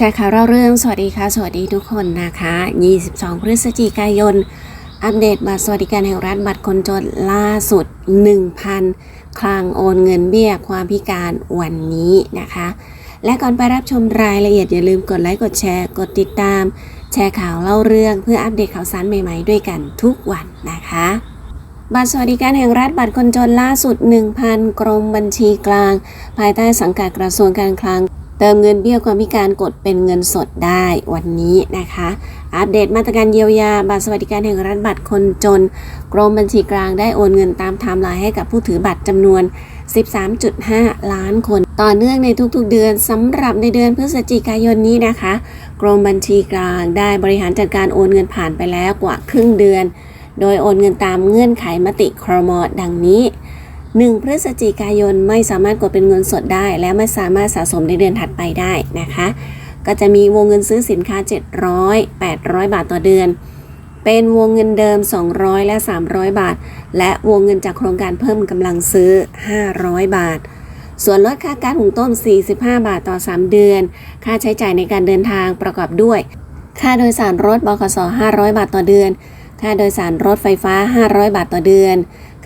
แชร์ข่าวเล่าเรื่อง สวัสดีค่ะ สวัสดีทุกคนนะคะ 22 พฤศจิกายน อัปเดตบัตรสวัสดิการแห่งรัฐบัตรคนจนล่าสุด 1,000 คลังโอนเงินเบี้ยความพิการวันนี้นะคะ และก่อนไปรับชมรายละเอียดอย่าลืมกดไลค์กดแชร์ กดติดตาม แชร์ข่าวเล่าเรื่องเพื่ออัปเดตข่าวสารใหม่ๆ ด้วยกันทุกวันนะคะบัตรสวัสดิการแห่งรัฐบัตรคนจนล่าสุด 1,000 กรมบัญชีกลาง ภายใต้สังกัดกระทรวงการคลัง เติมเงินเบี้ยความพิการกดเป็นเงินสดได้วันนี้นะคะ อัปเดตมาตรการเยียวยาบัตรสวัสดิการแห่งรัฐบัตรคนจน กรมบัญชีกลางได้โอนเงินตามไทม์ไลน์ให้กับผู้ถือบัตรจำนวน 13.5 ล้านคน ต่อเนื่องในทุกๆเดือนสำหรับในเดือนพฤศจิกายนนี้นะคะ กรมบัญชีกลางได้บริหารจัดการโอนเงินผ่านไปแล้วกว่าครึ่งเดือน โดยโอนเงินตามเงื่อนไขมติครมดังนี้ 1 พฤศจิกายนไม่สามารถกดเป็นเงินสดได้ และไม่สามารถสะสมในเดือนถัดไปได้นะคะ ก็จะมีวงเงินซื้อสินค้า 700 800 บาทต่อเดือน เป็นวงเงินเดิม 200 และ 300 บาท และวงเงินจากโครงการเพิ่มกำลังซื้อ 500 บาท ส่วนลดค่าการหุงต้ม 45 บาทต่อ 3 เดือน ค่าใช้จ่ายในการเดินทางประกอบด้วย ค่าโดยสารรถบขส500 บาทต่อเดือน ค่าโดยสารรถไฟฟ้า 500 บาทต่อเดือน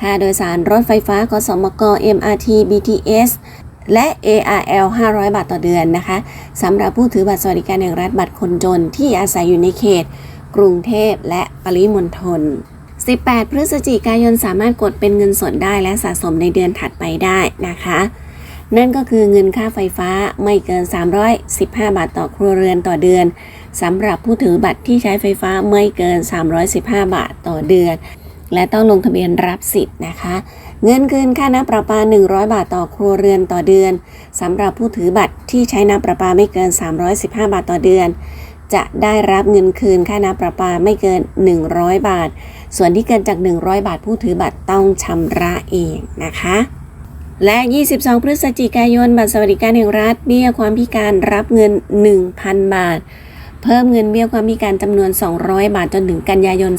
ค่าโดยสารรถไฟฟ้ากสมก MRT BTS และ ARL 500 บาทต่อเดือนนะคะสำหรับผู้ถือบัตรสวัสดิการแห่งรัฐบัตรคนจนที่อาศัยอยู่ในเขต กรุงเทพและปริมณฑล 18 พฤศจิกายนสามารถกดเป็นเงินสดได้และสะสมในเดือนถัดไปได้นะคะ นั่นก็คือเงินค่าไฟฟ้าไม่เกิน 315 บาทต่อครัวเรือนต่อเดือนสำหรับผู้ถือบัตรที่ใช้ไฟฟ้าไม่เกิน 315 บาทต่อเดือน และต้องลงทะเบียนรับสิทธิ์นะคะ เงินคืนค่าน้ำประปา 100 บาทต่อครัวเรือนต่อเดือนสำหรับผู้ถือบัตรที่ใช้น้ำประปาไม่เกิน 315 บาทต่อเดือน จะได้รับเงินคืนค่าน้ำประปาไม่เกิน 100 บาท ส่วนที่เกินจาก 100 บาท ผู้ถือบัตรต้องชำระเองนะคะและ 22 พฤศจิกายน บัตรสวัสดิการแห่งรัฐ เบี้ยความพิการรับเงิน 1,000 บาท เพิ่มเงินเบี้ยความพิการจำนวน 200 บาทจนถึงกันยายน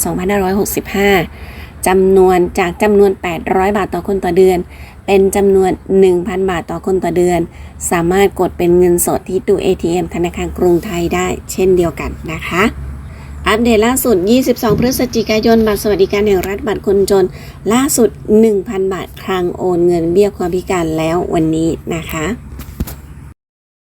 2565 จำนวนจากจำนวน 800 บาทต่อคนต่อเดือน เป็นจำนวน 1,000 บาทต่อคนต่อเดือน สามารถกดเป็นเงินสดที่ตู้ ATM ธนาคารกรุงไทยได้เช่นเดียวกันนะคะอัปเดตล่าสุด 22 พฤศจิกายน บัตรสวัสดิการแห่งรัฐ บัตรคนจน ล่าสุด 1,000 บาท ครั้งโอนเงินเบี้ยความพิการแล้ววันนี้นะคะ